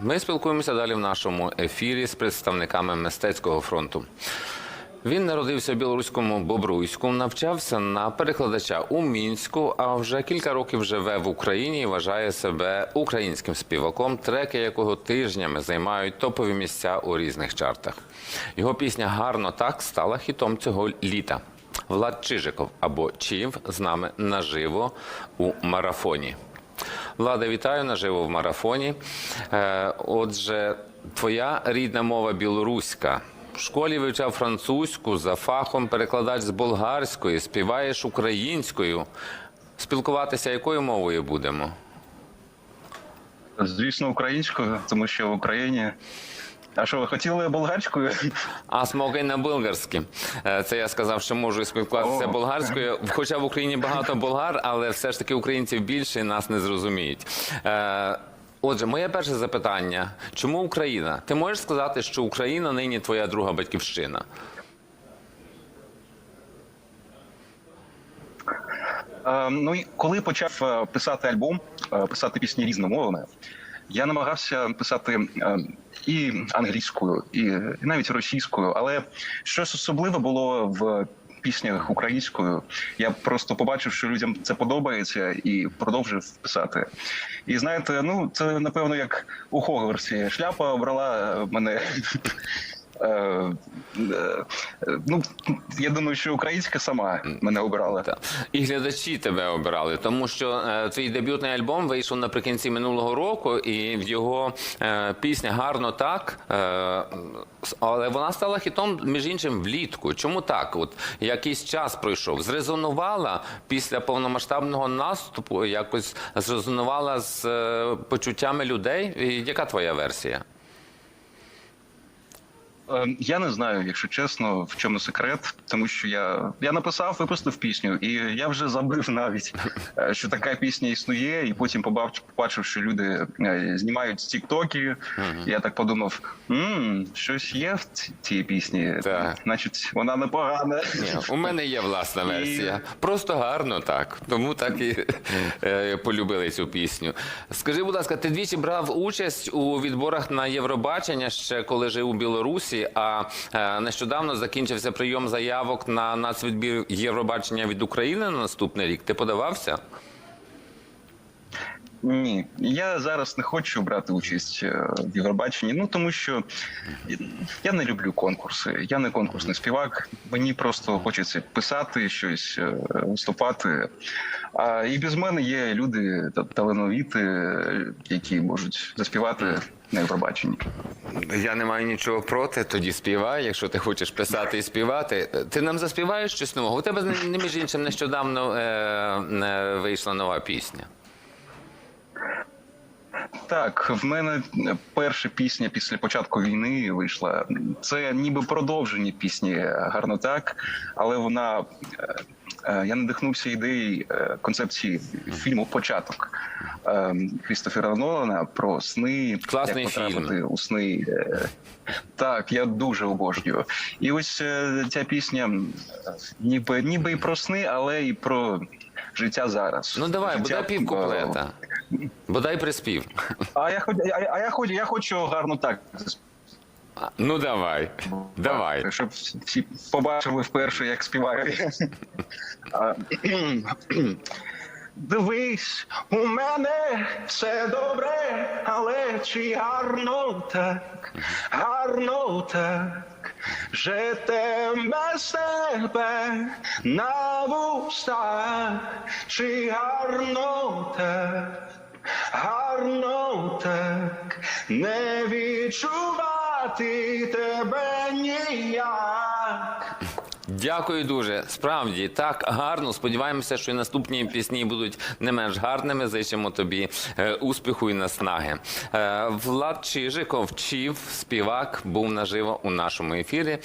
Ми спілкуємося далі в нашому ефірі з представниками мистецького фронту. Він народився в білоруському Бобруйську, навчався на перекладача у мінську, а вже кілька років живе в Україні і вважає себе українським співаком, треки якого тижнями займають топові місця у різних чартах. Його пісня гарно так стала хітом цього літа. Влад Чижиков або Чів з нами наживо у марафоні. Влада, вітаю наживо в марафоні. Е, Отже, твоя рідна мова білоруська. В школі вивчав французьку, за фахом перекладач з болгарської, співаєш українською. Спілкуватися якою мовою будемо? Звісно, українською, тому що в Україні. А що ви хотіли болгарською? А смоги на болгарськи. Е, Це я сказав, що можу спілкуватися О. болгарською. Хоча в Україні багато болгар, але все ж таки українців більше і нас не зрозуміють. Е, Отже, моє перше запитання: чому Україна? Ти можеш сказати, що Україна нині твоя друга батьківщина? Е, ну коли почав е, писати альбом, писати пісні різномовними, я намагався писати е, і англійською, і, навіть російською, але щось особливе було в. Піснях українською я просто побачив, що людям це подобається, і продовжив писати. І знаєте, ну це напевно як у Хогвартсі. Шляпа обрала е, мене. Е, е, Ну я думаю, що українська сама мене обирала. І глядачі тебе обирали, тому що е, твій дебютний альбом вийшов наприкінці минулого року, і в його пісня гарно так. Але вона стала хітом, між іншим, влітку. Чому так? От якийсь час пройшов. Зрезонувала після повномасштабного наступу, якось зрезонувала з почуттями людей. Яка твоя версія? Е, Я не знаю, якщо чесно, в чому секрет, тому що я, я написав, випустив пісню, і я вже забив навіть, е, що така пісня існує, і потім побачив, побачив, що люди е, знімають тіктоки. Я так подумав: м щось є в цій пісні, Так. значить, вона непогана. Ні, у мене є власна версія. Просто гарно так. Тому так і е, полюбили цю пісню. Скажи, будь ласка, ти двічі брав участь у відборах на Євробачення ще коли жив у Білорусі, а е, нещодавно закінчився прийом заявок на нацвідбір Євробачення від України на наступний рік. Ти подавався? Ні, я зараз не хочу брати участь е, в Євробаченні. Ну тому що я не люблю конкурси. Я не конкурсний співак. Мені просто хочеться писати щось, е, виступати. А і без мене є люди та- талановіті, е, які можуть заспівати на Євробаченні. Я не маю нічого проти. Тоді співай, якщо ти хочеш писати і співати. Ти нам заспіваєш щось нового? У тебе не між іншим нещодавно е, е, вийшла нова пісня. Так, в мене перша пісня після початку війни вийшла. Це ніби продовження пісні гарно так, але вона е, е, я надихнувся ідеєю е, концепції фільму Початок е, Крістофера Нолана про сни, Класний як потрапити фільм. у сни. Е, Так, я дуже обожнюю. І ось е, ця пісня ніби ніби і про сни, але і про життя зараз. Ну давай, Життя, бодай пів е, куплета. Бодай приспів. а я хочу, а, а я хочу, я хочу гарно так. Ну давай, давай. Щоб всі побачили вперше, як співаю. Дивись, у мене все добре, але чи гарно так, гарно так, жете без тебе на вустах, чи гарно так, гарно так, не відчувати тебе ніяк. Дякую дуже. Справді так гарно. Сподіваємося, що і наступні пісні будуть не менш гарними. Зичимо тобі е, успіху і наснаги. Е, Влад Чижиков, чів, співак, був наживо у нашому ефірі.